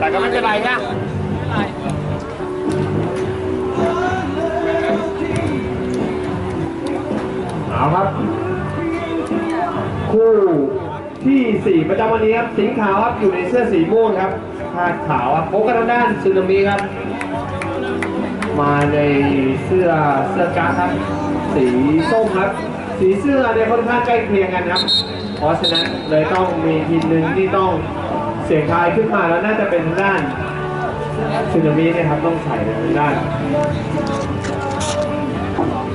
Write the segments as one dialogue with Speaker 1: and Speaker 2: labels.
Speaker 1: แต่ก็ไม่เป็นไรนะ
Speaker 2: เอาครับ คู่ที่สี่ประจำวันนี้ครับสีขาวครับ อยู่ในเสื้อสีม่วงครับผ้าขาวครับพบกันทางด้านซึนามิครับ มาในเสื้อเสื้อกั๊กครับ สีส้มครับ สีเสื้อเนี่ยค่อนข้างใกล้เคียงกันครับ เพราะฉะนั้นเลยต้องมีทีมหนึ่งที่ต้อง สียงทายขึ้นมาแล้วน่าจะเป็นด้านซึนามิเนี่ยครับต้องใส่ในด้าน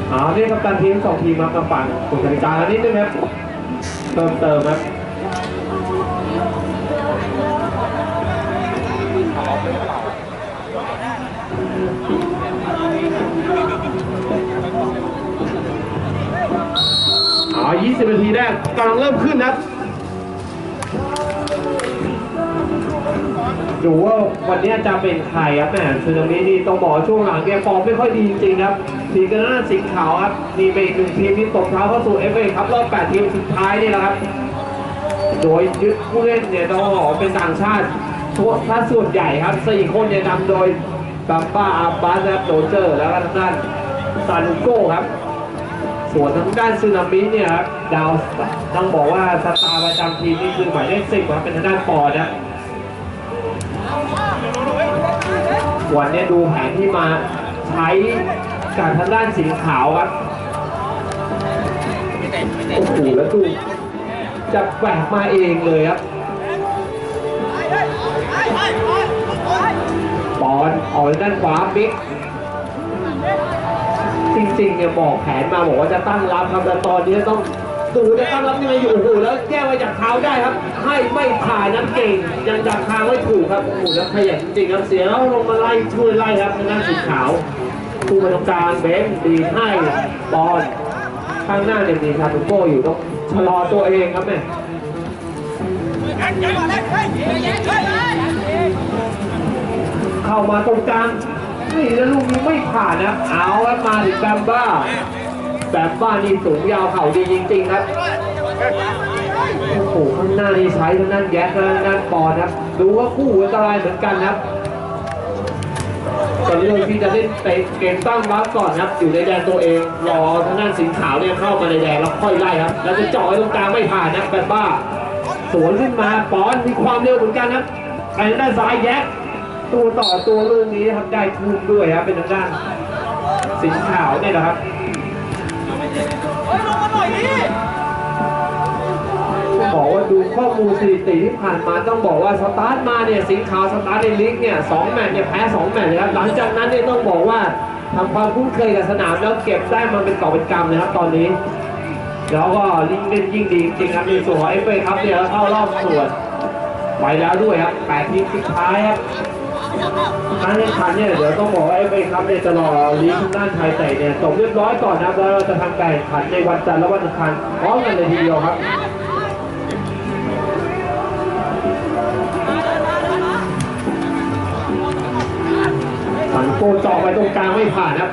Speaker 2: เอาเนี่ยครับการทีมสองทีมมามาปั่นกฎกติกากันนิดนึงครับเติมเติมครับเอา20นาทีแรกกำลังเริ่มขึ้นครั ดูว่าวันนี้จะเป็นใครครับแหมซึนามินี่ต้องบอกช่วงหลังแกฟอร์มไม่ค่อยดีจริงๆครับทีกันหน้าสิงห์ขาวครับมีเป็นอีกหนึ่งทีมที่ตกเท้าเข้าสู่เอฟเอครับรอบ8ทีมสุดท้ายนี่แหละครับ โดยยึดผู้เล่นเนี่ยต้องบอกเป็นต่างชาติทั่วถ้าส่วนใหญ่ครับสี่คนเนี่ยนำโดยบัมบ้าอาบาสนะครับโดเจอร์แล้วก็ทางด้านซานุโก้ครับส่วนทางด้านซึนามิเนี่ยครับดาวต้องบอกว่าสตาร์ประจำทีมนี่คือหมายเลขสิบครับเป็นทางด้านปอนะ วันนี้ดูแผนที่มาใช้กับทางด้านสีขาวครับโอ้โหแล้วดูจะแบกมาเองเลยครับบอลออกด้านขวาบิ๊กจริงๆเนี่ยบอกแผนมาบอกว่าจะตั้งรับครับแต่ตอนนี้ต้อง ดูจะตั้งรับยังไงอยู่โอ้โหแล้วแก้ไว้จากเท้าได้ครับ ให้ไม่ผ่านน้ำเก่งยังจับทางไม่ถูกครับโอ้โหแล้วขยันจริงครับเสียแล้วลงมาไล่ช่วยไล่ครับทางด้านสีขาวคู่มาตรงกลางเบนดีให้บอลข้างหน้าเนี่ยมีซาตุโก้อยู่ต้องชะลอตัวเองครับเนี่ยเข้ามาตรงกลางนี่แล้วลูกนี้ไม่ผ่านนะเอาครับมาถึงแบมบ้า แบมบ้านี่สูงยาวเข่าดีจริง ๆ ครับโอ้โหข้างหน้านี่ใช้ทางด้านแยกทางด้านปอนครับ ดูว่าคู่อันตรายเหมือนกันครับก็เรื่องที่จะเล่นเตะเกมตั้งรับก่อนครับ อยู่ในแดนตัวเองรอทางด้านสีขาวเนี่ยเข้ามาในแดนแล้วค่อยไล่ครับ แล้วจะเจาะตรงกลางไม่ผ่านนะแบมบ้า สวนขึ้นมาปอนมีความเร็วเหมือนกันครับไปทางด้านซ้ายแยกตัวต่อตัวลูกนี้ครับได้ทุ่มด้วยครับเป็นทางด้านสีขาวเนี่ยแหละครับ บอกว่าดูข้อมูลสถิติที่ผ่านมาต้องบอกว่าสตาร์ทมาเนี่ยสิงขาวสตาร์ทในลีกเนี่ยสองแมตช์เนี่ยแพ้สองแมตช์เลยครับหลังจากนั้นเนี่ยต้องบอกว่าทำความคุ้นเคยกับสนามแล้วเก็บได้มาเป็นก่อเป็นกำเลยครับตอนนี้แล้วก็ลิงเล่นยิ่งดีจริงครับในส่วนของเอฟเอครับเนี่ยเข้ารอบส่วนไปแล้วด้วยครับแปดทีมสุดท้ายครับ การแข่งขันเนี่ยเดี๋ยวต้องบอกว่าเอฟเอครับเนี่ยจะรอลีกทางด้านไทยแต่เนี่ยจบเรียบร้อยก่อนนะครับแล้วเราจะทำการแข่งขันในวันจันทร์และวันอังคารพร้อมกันเลยทีเดียวครับสันโกเจาะไปตรงกลางไม่ผ่านครับ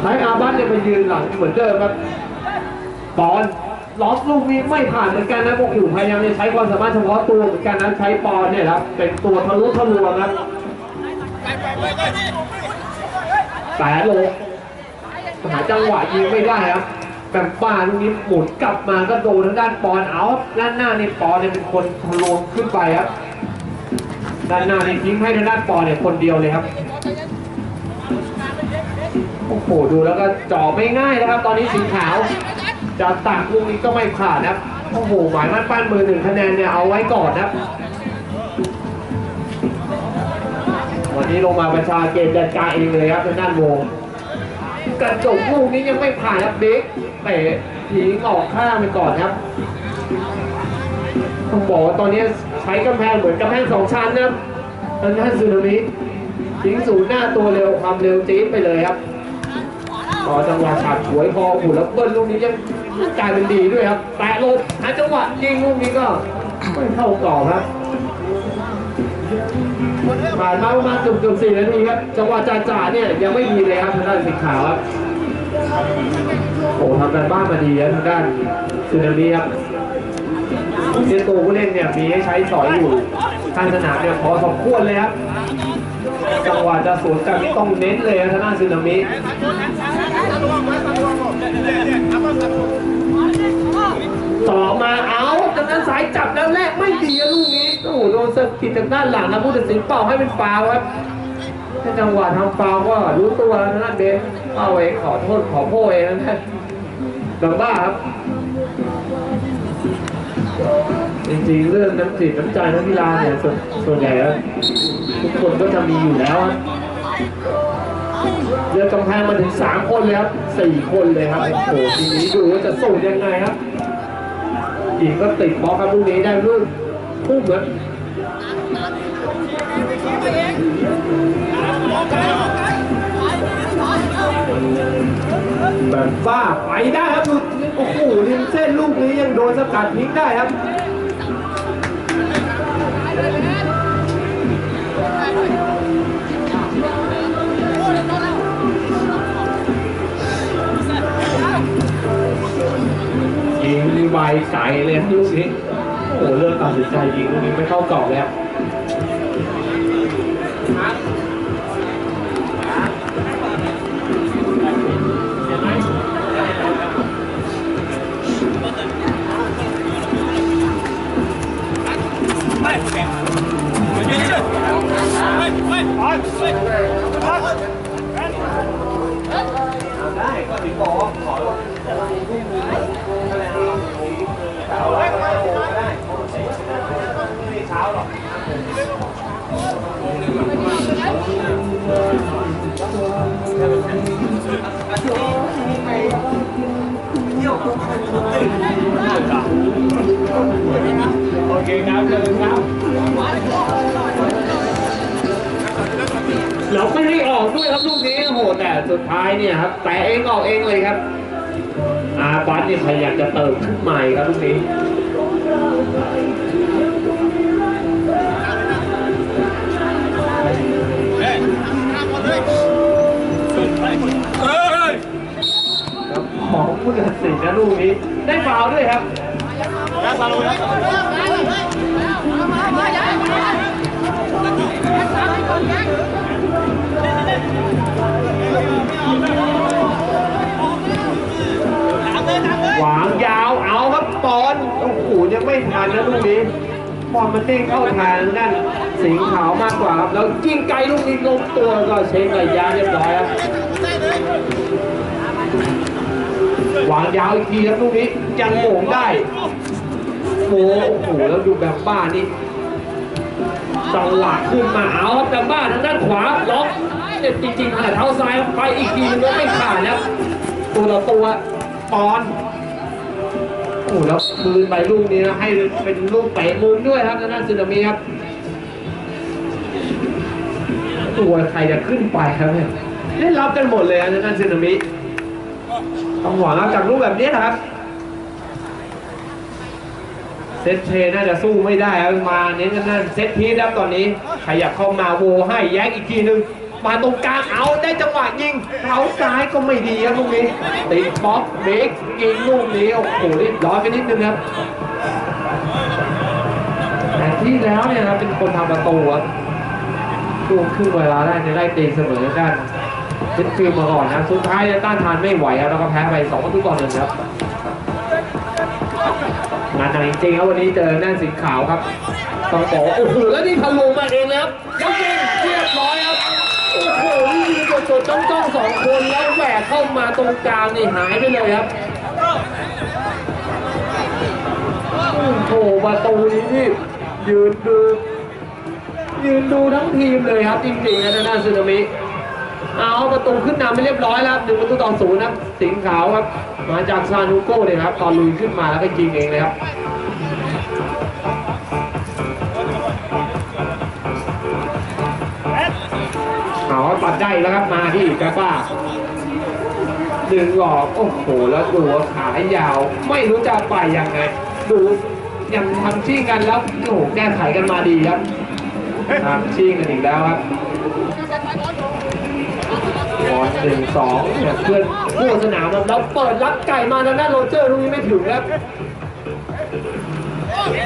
Speaker 2: ใช้อาบัตเนี่ยไปยืนหลังเหมือนเดิมครับบอล ล็อกลูกนี้ไม่ผ่านเหมือนกันนะพวกอยู่พยายามจะใช้ความสามารถเฉพาะตัวเหมือนกันนะใช้ปอนเนี่ยครับเป็นตัวทะลุทะลวงครับแต่โลหาจังหวะยิงไม่ได้ครับแบบป้าลูกนี้หมุนกลับมาก็โดนทางด้านปอนเอาด้านหน้านี่ปอนเนี่ยเป็นคนทะลวงขึ้นไปครับด้านหน้านี่ทิ้งให้ทางด้านปอเนี่ยคนเดียวเลยครับโอ้โหดูแล้วก็จ่อไม่ง่ายนะครับ ตอนนี้สีขาว จะตักลูกนี้ก็ไม่ผ่านนะครับโอ้โหหมายมั่นปั้นมือหนึ่งคะแนนเนี่ยเอาไว้ก่อนนะครับ วันนี้ลงมาประชาเกมจัดการเองเลยครับทางด้านวงกระจกลูกนี้ยังไม่ผ่านครับบิ๊กเตะทิ้งออกข้างไปก่อนครับต้องบอกว่าตอนนี้ใช้กำแพงเหมือนกำแพงสองชั้นนะทางด้านซูนามิทิ้งศูนย์หน้าตัวเร็วความเร็วจี๊ดไปเลยครับพอจังหวะฉาบฉวยพอหูแล้วเบิ้ลลูกนี้ยัง กลายเป็นดีด้วยครับ แต่ลงหาจังหวะยิงลูกนี้ก็ไม่เข้ากรอบครับผ่านมาประมาณเกือบๆสี่นาทีครับ จังหวะจ่าจ่าๆเนี่ยยังไม่ดีเลยครับทางด้านสีขาวครับโอ้ทำการบ้านมาดีครับทางด้านซูนามิครับเนี่ยตัวผู้เล่นเนี่ยมีให้ใช้สอยอยู่ทางสนามเนี่ยพอสมควรเลยครับจังหวะจะสวนกันนี่ต้องเน้นเลยทางด้านซึนามิ ต่อมาเอาทางด้นซ้ายจับแล้วแลกไม่ดีลูกนี้โอ้โหโดนสะกิดจากด้านหลังนะผู้ตัดสินเป่าให้เป็นฟาวครับถ้าจังหวะทำฟาวก็รู้ตัวแล้วนะเบนเอาเองขอโทษขอโพยเองนะแบบบ้าครับจริงๆเรื่องน้ำจิตน้ำใจนักกีฬาเนี่ยส่วนใหญ่แล้วทุกคนก็จะมีอยู่แล้วอะ เรือกำแพงมาถึงสามคนเลยครับสี่คนเลยครับ โอ้โหทีนี้ดูว่าจะส่งยังไงครับอีกก็ติดบล็อกครับลูกนี้ได้ลูกพุ่งเหมือนแบบฟ้าไปได้ครับลูกโอ้โหริมเส้นลูกนี้ยังโดนสกัดทิ้งได้ครับ บายไวายเลยลูกนี้โอ้โหเลือกตัดสินใจยิงลูกนี้ไม่เข้ากรอบแล้ว ด้วยครับลูกนี้โหแต่สุดท้ายเนี่ยครับแต่เองออกเองเลยครับ อาบัสเนี่ยพยายามจะเติมขึ้นใหม่ครับลูกนี้ของผู้ตัดสินนะลูกนี้ ได้ฟาวล์ด้วยครับ หวางยาวเอาครับปอนโอ้โหยังไม่ทันนะลูกนี้บอลมันเด้งเข้าทางนั่นสิงขาวมากกว่าครับแล้วยิงไกลลูกนี้ลงตัวก็เช็คระยะเรียบร้อยครับหวางยาวอีกทีครับลูกนี้ยังโหม่ได้โอ้โหแล้วดูแบบบ้านี่สลัดขึ้นมาเอาครับแบบบ้าทางด้านขวาล็อก เนี่ยจริงๆขนาดเท้าซ้ายไปอีกทีนึงก็ไม่ผ่านแล้วตัวต่อตัวปอนโอ้แล้วคืนไปลูกนี้นะให้เป็นลูกเตะมุมด้วยครับทางด้านซึนามิครับตัวใครจะขึ้นไปครับเนี่ยเล่นรับกันหมดเลยนะทางด้านซึนามิต้องหวังรับจากลูกแบบนี้นะครับเซตเทน่าจะสู้ไม่ได้ครับมาเน้นกันนั่นเซตพีทครับตอนนี้ขยับเข้ามาโวให้แย้งอีกทีหนึ่ง มาตรงกลางเอาได้จังหวะยิงเท้าซ้ายก็ไม่ดีครับลูกนี้ติดป๊อปเบรกยิงลูกนี้โอ้โหรีบร้อยไปนิดนึงครับแต่ที่แล้วเนี่ยครับเป็นคนทำประตูครับช่วงครึ่งเวลาแรกเนี่ยได้ตีเสมอด้านเซตฟิลมาก่อนนะสุดท้ายเนี่ยต้านทานไม่ไหวครับแล้วก็แพ้ไปสองประตูต่อหนึ่งครับงานหนักจริงๆครับวันนี้เจอหน้าสีขาวครับต้องบอกโอ้โหแล้วนี่ทะลุมาเองแล้วแล้วยิงเรียบร้อยครับโอ้โห ยิงสดๆจ้องสองคนแล้วแหวกเข้ามาตรงกลางนี่หายไปเลยครับโอ้โหประตูนี้นี่ยืนดูยืนดูทั้งทีมเลยครับจริงๆนะน้าซึนามิเอาประตูขึ้นนำไปเรียบร้อยแล้วหนึ่งประตูต่อศูนย์ครับสิงขาวครับ มาจากซานูโก้เลยครับ ตอนลุยขึ้นมาแล้วก็ยิงเองเลยครับ ได้แล้วครับมาที่กาป้าดึงหลอกโอ้โหแล้วดูว่าขายาว ไม่รู้จะไปยังไง ดูยังทำชิ่งกันแล้วโอ้โหแก้ไขกันมาดีครับทำชิ่งกันอีกแล้วครับบอลหนึ่งสองเพื่อนคู่สนามครับแล้วเปิดรับไก่มาทางด้านโรเจอร์ลูกนี้ไม่ถึงครับ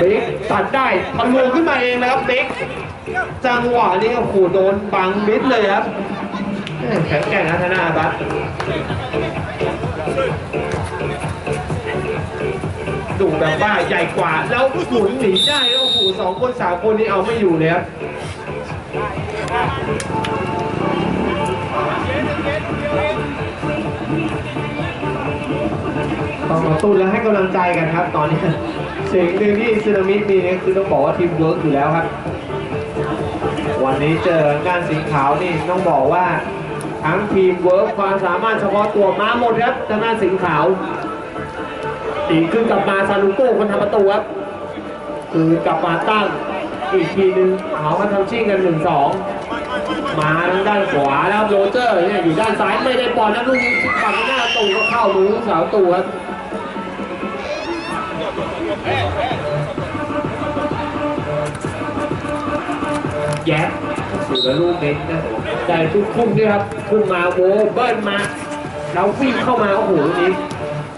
Speaker 2: บิ๊กตัดได้ทะลุขึ้นมาเองนะครับบิ๊กจังหวะนี้โอ้โหโดนบังมิดเลยครับ แข็งแกร่งนะธนาบัตดูแบบว่าใหญ่กว่า แล้วหมุนหนีได้แล้วโอ้โหสองคนสามคนนี้เอาไม่อยู่เลยครับต้องมาสู้และให้กำลังใจกันครับ ตอนนี้สิ่งหนึ่งที่ซึนามิมีนี่คือต้องบอกว่าทีมเวิร์กอยู่แล้วครับ วันนี้เจองานสีขาวนี่ต้องบอกว่า ทั้งทีมเวิร์กความสามารถเฉพาะตัวมาหมดครับทางด้านสีขาวอีกคือกลับมาซาลูโก้คนทำประตูครับคือกลับมาตั้งอีกทีนึงเอามาทำชิ่งกันหนึ่งสองมาทางด้านขวาแล้วโรเจอร์เนี่ยอยู่ด้านซ้ายไม่ได้บอลนะลูกนี้ฝั่งหน้าประตูก็เข้ามือลูกสาวตูครับแย้ มสู่กับลูกเน้นนะแต่ทุกทุ่มด้วยครับขึ้นมาโวเบิ้ลมาแล้ววิ่งเข้ามาโอ้โหนี้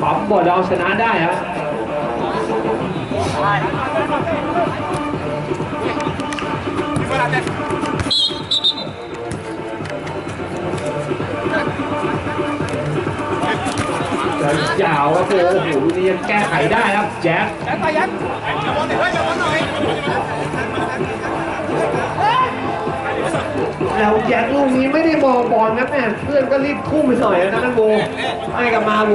Speaker 2: ปั๊มบอลเราชนะได้ครับยาวครับโอ้โหนี้ยังแก้ไขได้ครับแจ๊คแล้ว แจ็คลูกนี้ไม่ได้มองบอลนะแม่เพื่อนก็รีบทุ่มไปหน่อยนะนั่นโวให้กับมาโว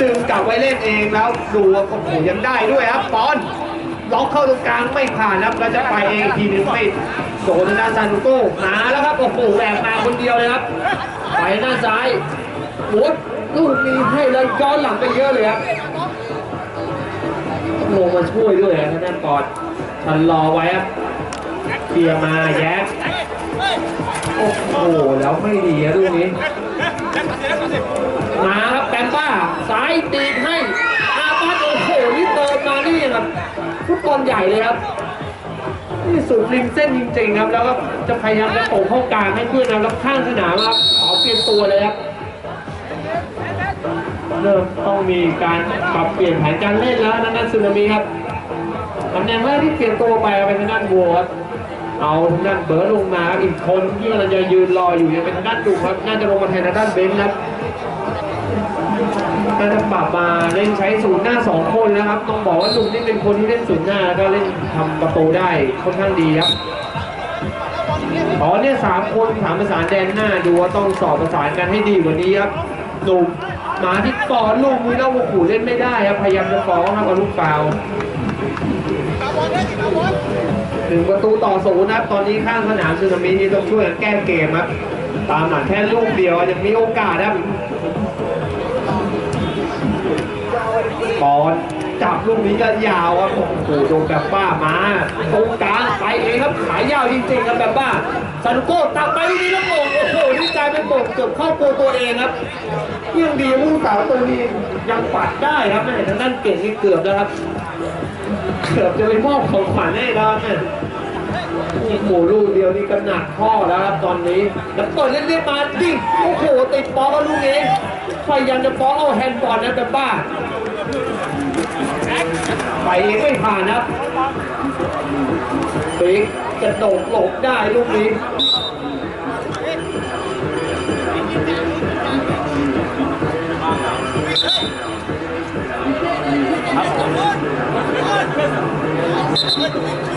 Speaker 2: ดึงกลับไว้เล่นเองแล้วดูว่าโอ้โหยังได้ด้วยครับบอลล็อกเข้าตรงกลางไม่ผ่านครับแล้วจะไปเองทีนึงไม่โดนด้านซานุโก้มาแล้วครับโอ้โหแหวกมาคนเดียวเลยครับไปหน้าซ้ายหมุดลูกนี้ให้แล้วย้อนหลังไปเยอะเลยครับต้องลงมาช่วยด้วยนะทางด้านกอดชันรอไว้ครับเคลียมาแย้ โอ้โหแล้วไม่ดีอะลูกนี้ มาครับแปมป้าซ้ายตีให้อาปัดโอ้โหนี่เติมมานี่แบบฟุตบอลใหญ่เลยครับนี่สุดริมเส้นจริงๆครับ แล้วก็จะพยายามจะโป่เข้ากลางให้เพื่อนนะแล้วข้างสนามครับขอเปลี่ยนตัวเลยครับเริ่มต้องมีการปรับเปลี่ยนแผนการเล่นแล้วนั่นนั่นซึนามิครับตำแหน่งแรกที่เปลี่ยนตัวไปเป็นทางด้านบัวครับ เอาทางด้านเบิร์ดลงมาอีกคนที่กำลังจะยืนรออยู่ยังเป็นทางด้านดุครับน่าจะลงมาแทนทางด้านเบนซ์ครับน่าจะปรับมาเล่นใช้ศูนย์หน้าสองคนนะครับ ต้องบอกว่าลุงนี่เป็นคนที่เล่นศูนย์หน้าแล้วก็เล่นทำประตูได้ค่อนข้างดีครับตอนนี้สามคนสามประสานแดนหน้าดูว่าต้องสอบประสานกันให้ดีกว่านี้ครับหนุ่มมาที่ปอนลูกมือแล้วโอ้โหเล่นไม่ได้ครับพยายามจะฟ้องครับเอาลูกเปล่า หนึ่งประตูต่อศูนย์นะครับ ตอนนี้ข้างสนามซึนามินี่ต้องช่วยกันแก้เกมครับ ตามหลังแค่ลูกเดียวยังมีโอกาสครับปอนจับลูกนี้ก็ยาวครับโอ้โหโดนแบบบ้ามาตรงกลางไปเองครับขายยาวจริงๆครับแบบบ้าซานุโก้ตักไปลูกนี้แล้วโอ้โหนี่กลายเป็นโป่งเกือบเข้าตัวตัวเองครับยังดีผู้สาวตัวนี้ยังปัดได้ครับแม่ทางด้านเก่งนี่เกือบแล้วครับ เกือบจะไปมอบของขวัญให้แล้วเนี่ยโอ้โหลูกเดียวนี่ก็หนักข้อแล้วครับตอนนี้ แล้วเปิดเล่นๆมาดิโอ้โหติดบอลกับลูกเองพยายามจะฟ้องเอาแฮนด์บอลนะแต่บ้าไปเองไม่ผ่านนะครับปิกกระโดดหลบได้ลูกนี้ หล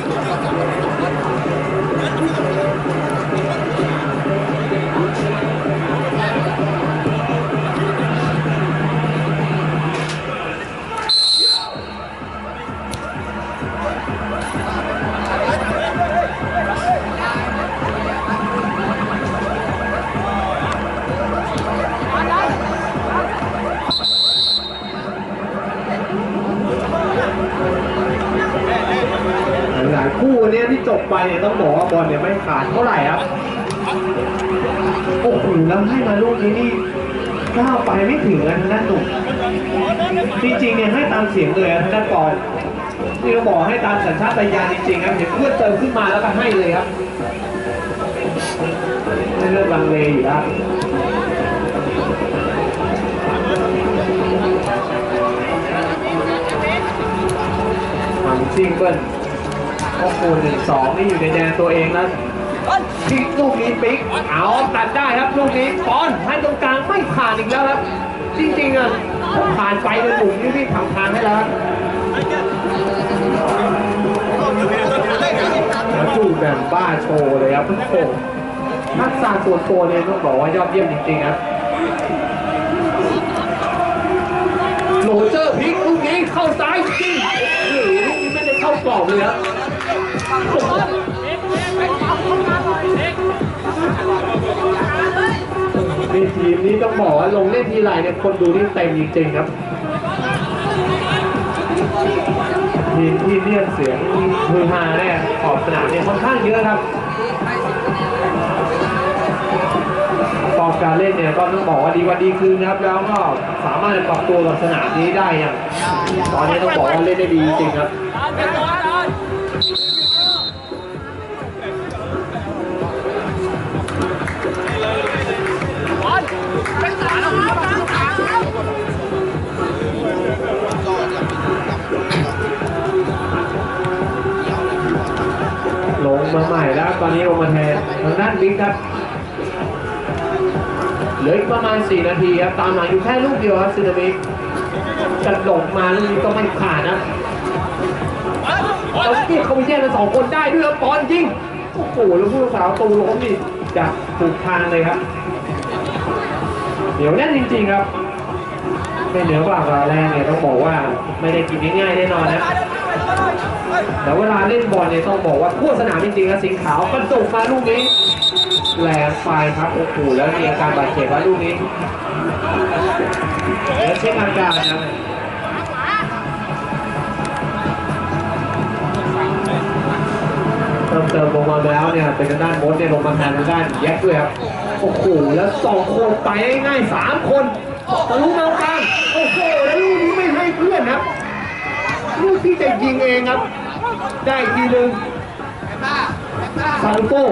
Speaker 2: ขาดเท่าไหร่ครับโอ้โหแล้วให้มาลูกนี้นี่ก้าวไปไม่ถึงกันทางด้านหนุ่มจริงๆเนี่ยให้ตามเสียงเลยนะทางด้านบอลนี่เราบอกให้ตามสัญชาตญาณจริงๆครับเห็นเพื่อนเติมขึ้นมาแล้วก็ให้เลยครับไม่เลิกลังเลอยู่แล้วซิงเกิลโอ้โหหนึ่งสองนี่อยู่ในแดนตัวเองแล้ว พลิกลูกนี้ปิ๊กเอาตัดได้ครับลูกนี้ปอนให้ตรงกลางไม่ผ่านอีกแล้วครับ จริงๆอะถ้าผ่านไปในหลุมนี่รีบทำทางให้แล้วครับแล้วดูแบบบ้าโชว์เลยครับโอ้โหทักษะส่วนตัวเนี่ยต้องบอกว่ายอดเยี่ยมจริงๆครับโรเจอร์พลิกลูกนี้เข้าซ้ายจริงโอ้โหลูกนี้ไม่ได้เข้ากรอบเลยครับ นี่ทีมนี้ต้องบอกว่าลงเล่นทีไรเนี่ยคนดูนี่เต็มจริงๆครับทีมที่เรียกเสียงฮือฮาเนี่ยขอบสนามเนี่ยค่อนข้างเยอะครับฟอร์มการเล่นเนี่ยก็ต้องบอกว่าดีกว่าดีคืนนะครับ แล้วก็สามารถปรับตัวกับสนามนี้ได้อย่างตอนนี้ต้องบอกว่าเล่นได้ดีจริงครับ ทางด้านบิ๊กครับเหลืออีกประมาณ 4 นาทีครับตามหลังอยู่แค่ลูกเดียวครับซึนามิจะหลงมาลูกนี้ก็ไม่ผ่านนะเราเกียเขาไปแย่งกันสองคนได้ด้วยครับปอนจริงโอ้โหแล้วผู้รักษาประตูล้มนี่จะถูกทางเลยครับเดี๋ยวแน่นจริง ๆ ครับไม่เหนือกว่าแรงเนี่ยต้องบอกว่าไม่ได้กินง่ายๆแน่นอนนะ แต่เวลาเล่นบอลเนี่ยต้องบอกว่าทั่วสนามจริงๆนะสิงขาวกระโดดมาลูกนี้แรงไปครับโอ้โหแล้วมีอาการบาดเจ็บว่าลูกนี้แล้วเช็คอาการนะเติมเติมลงมาแล้วเนี่ยเป็นด้านมดเนี่ยลงมาแทนด้านแยกด้วยครับโอ้โหแล้วสองคนไปง่ายๆสามคนทะลุมากลางโอ้โหแล้วลูกนี้ไม่ให้เพื่อนครับลูกที่จะยิงเองครับ ได้อีกทีหนึ่งซาลูโก้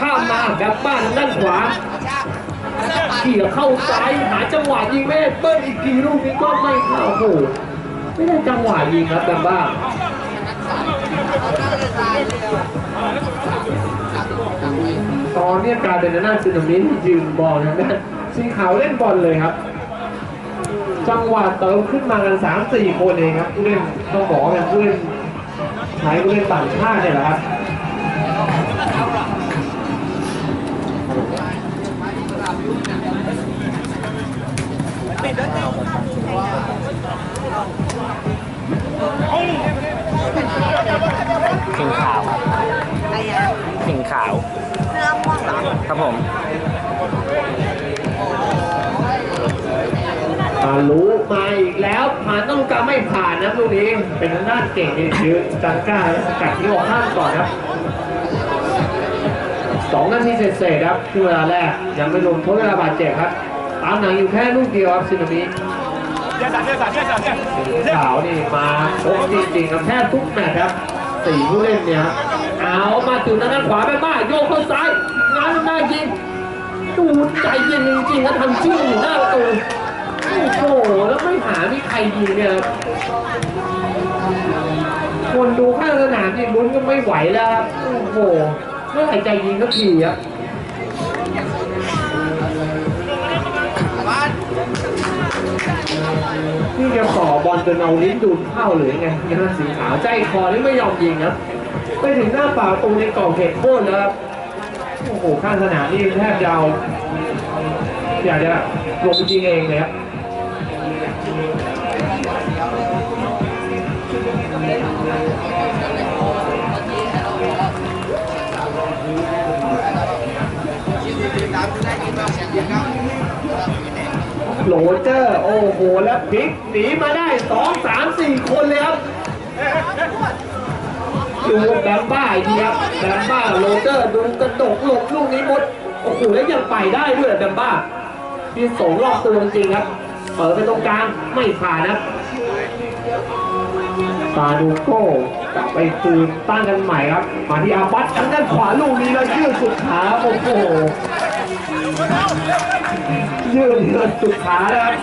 Speaker 2: ข้ามมาแบบบ้านด้านขวาเขี่ยเข้าซ้ายหาจังหวะยิงไม่เบิ้ลอีกทีลูกนี้ก็ไม่เข้าโอ้โหไม่ได้จังหวะยิงครับแบบบ้าตอนเนี้ยกลายเป็นหน้าซึนามิที่ยืนบอลนะนั่สีขาวเล่นบอลเลยครับ จังหวะเติมขึ้นมากันสามสี่คนเองครับผู้เล่นต้องบอกว่าเป็นผู้เล่น ใช้ผู้เล่นต่างชาติเนี่ยแหละครับ
Speaker 1: สิงขาวสิงขาว
Speaker 3: เสื้อม่วงเหรอ
Speaker 1: ครับผม
Speaker 2: รู้มาอีกแล้วผ่านต้องการไม่ผ่านนะลูกนี้เป็นทางด้าเก่งนี่ยืนจังก้าและสกัดที่ออกข้างก่อนครับสองนาทีเศษๆครับที่เวลาแรกยังไม่รวมทดเวลาบาดเจ็บครับตามหนังอยู่แค่ลูกเดียวครับซินามิสาวนี่มาครบจริงๆครับแทบทุกแมตช์ครับสี่ผู้เล่นเนี่ยเอามาถึงทางด้านขวาไปบ้าโยกเข้าซ้ายงานมันได้จริงดูใจเย็นจริงๆครับทำชื่อหน้าประตู โอ้โหแล้วไม่หามีใครยิงเนี่ยครับคนดูข้างสนามนี่ลุ้นก็ไม่ไหวแล้วครับโอ้โหเมื่อไหร่ใจยิงก็ทีครับนี่แกต่อบอลจนเอาลิ้นดูดเข้าหรือไงยังสีขาวใจคอนี่ไม่ยอมยิงครับไปถึงหน้าป่าประตูในกรอบเขตโทษแล้วครับโอ้โหข้างสนามนี่แทบจะเอาอยากจะลงยิงเองเลยครับ โหลเจอร์โอ้โหแล้วพลิกหนีมาได้สองสามสี่คนเลยครับดูแบมบ้าอีกทีครับแบมบ้าโรเจอร์ดูกระดกหลบลูกนี้หมดโอ้โหแล้วยังไปได้ด้วยแบมบ้าที่สองรอบตัวจริงครับเปิดไปตรงกลางไม่ผ่านนะครับซาดูโก้กลับไปคืนตั้งกันใหม่ครับ มาที่อาบัตทางด้านขวาลูกนี้แล้วยืดสุดขาโอ้โห ยืดเยืนสุดขาแล้วครับ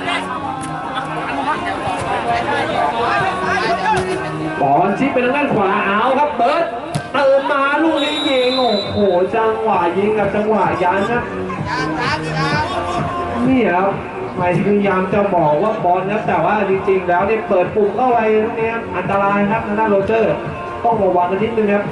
Speaker 2: บอลชิปไปทางด้านขวาเอาครับเบิร์ดเติมมาลูกนี้ยิงโอ้โหจังหวะยิงกับจังหวะยันนะนี่ครับหมายพยายามจะบอกว่าบอลครับแต่ว่าจริงๆ แล้วเนี่ยเปิดปุ่มเข้าไปตรงนี้อันตรายครับทางด้านโรเจอร์ ต้องระวังกันนิดนึงครับ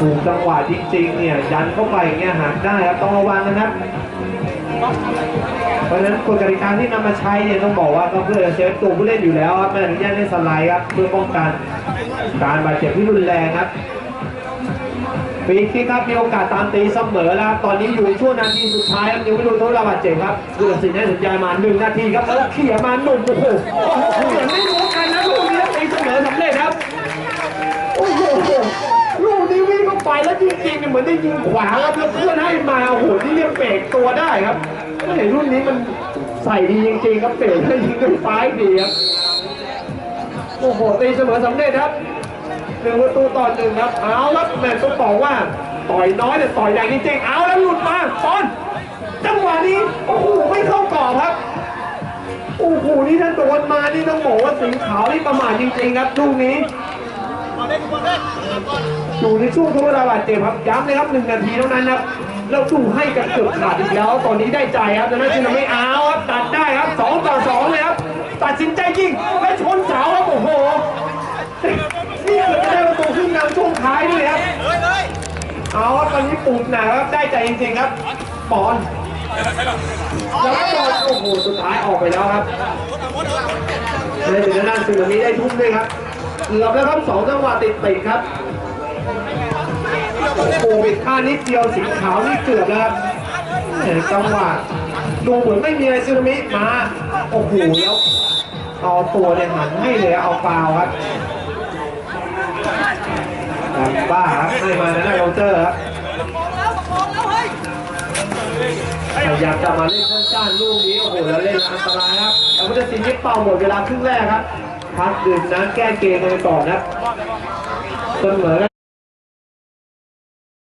Speaker 2: ถูกจังหวะจริงๆเนี่ยยันเข้าไปเงี้ยหักได้ครับต้องระวังนะครับเพราะฉะนั้นกฎกติกาที่นำมาใช้เนี่ยต้องบอกว่าต้องเพื่อเซฟตัวผู้เล่นอยู่แล้วครับไม่อนุญาตให้สไลด์ครับเพื่อป้องกันการบาดเจ็บที่รุนแรงครับปีที่ครับมีโอกาสตามตีเสมอแล้ว ตอนนี้อยู่ช่วงนาทีสุดท้ายครับยังไม่รู้เท่าไหร่บาดเจ็บครับผู้ตัดสินให้สัญญาณมาหนึ่งนาทีครับแล้วเขี่ยมาหนุ่มโอ้โหเหมือนไม่รู้กันนะลูกนี้ตีเสมอสำเร็จครับโอ้โห ไปแล้วจริงๆเนี่ยเหมือนได้ยิงขวาครับแล้วเพื่อนให้มาโอ้โหนี่เรียกเบรกตัวได้ครับไม่เห็นรุ่นนี้มันใส่ดีจริงๆครับเบรกแล้วยิงด้วยซ้ายดีครับโอ้โหตีเสมอสำเร็จครับหนึ่งประตูต่อหนึ่งครับเอาครับแม่ต้องบอกว่าต่อยน้อยแต่ต่อยใหญ่จริงๆเอาแล้วหลุดมาบอลจังหวะนี้โอ้โหไม่เข้ากรอบครับโอ้โหนี่ถ้าโดนมานี่ต้องบอกว่าสิงขาวนี่ประมาทจริงๆครับลูกนี้ อยู่ในช่วงทดเวลาบาดเจ็บครับย้ำเลยครับหนึ่งนาทีเท่านั้นครับแล้วดูให้กันเกือบขาดอีกแล้ว ตอนนี้ได้ใจครับแต่นั้นจึงไม่เอาครับตัดได้ครับสองต่อสองเลยครับตัดสินใจยิงและชนเสาครับโอ้โหนี่เกือบจะได้ประตูขึ้นนำช่วงท้ายด้วยครับเอาตอนนี้ปุ่มหนาครับได้ใจจริงๆครับปอนแล้วก็โอ้โหสุดท้ายออกไปแล้วครับในถึงด้านสึนามิได้ทุ่มด้วยครับ เกือบแล้วครับสองจังหวะติดติดครับโควิดท่านิดเดียวสีขาวนี่เกือบแล้วครับจังหวะดูเหมือนไม่มีอะไรซึนามิมาโอ้โหแล้วเอาตัวเนี่ยหันให้เลยเอาฟาวครับบ้าครับให้มาในหน้าเคาน์เตอร์ครับพยายามจะมาเล่นสั้นๆลูกนี้โอ้โหแล้วเล่นอันตรายครับแต่พุทธศิลป์นี่เป่าหมดเวลาครึ่งแรกครับ พักดื่มน้ำแก้เกมกันไปก่อนครับเสมอ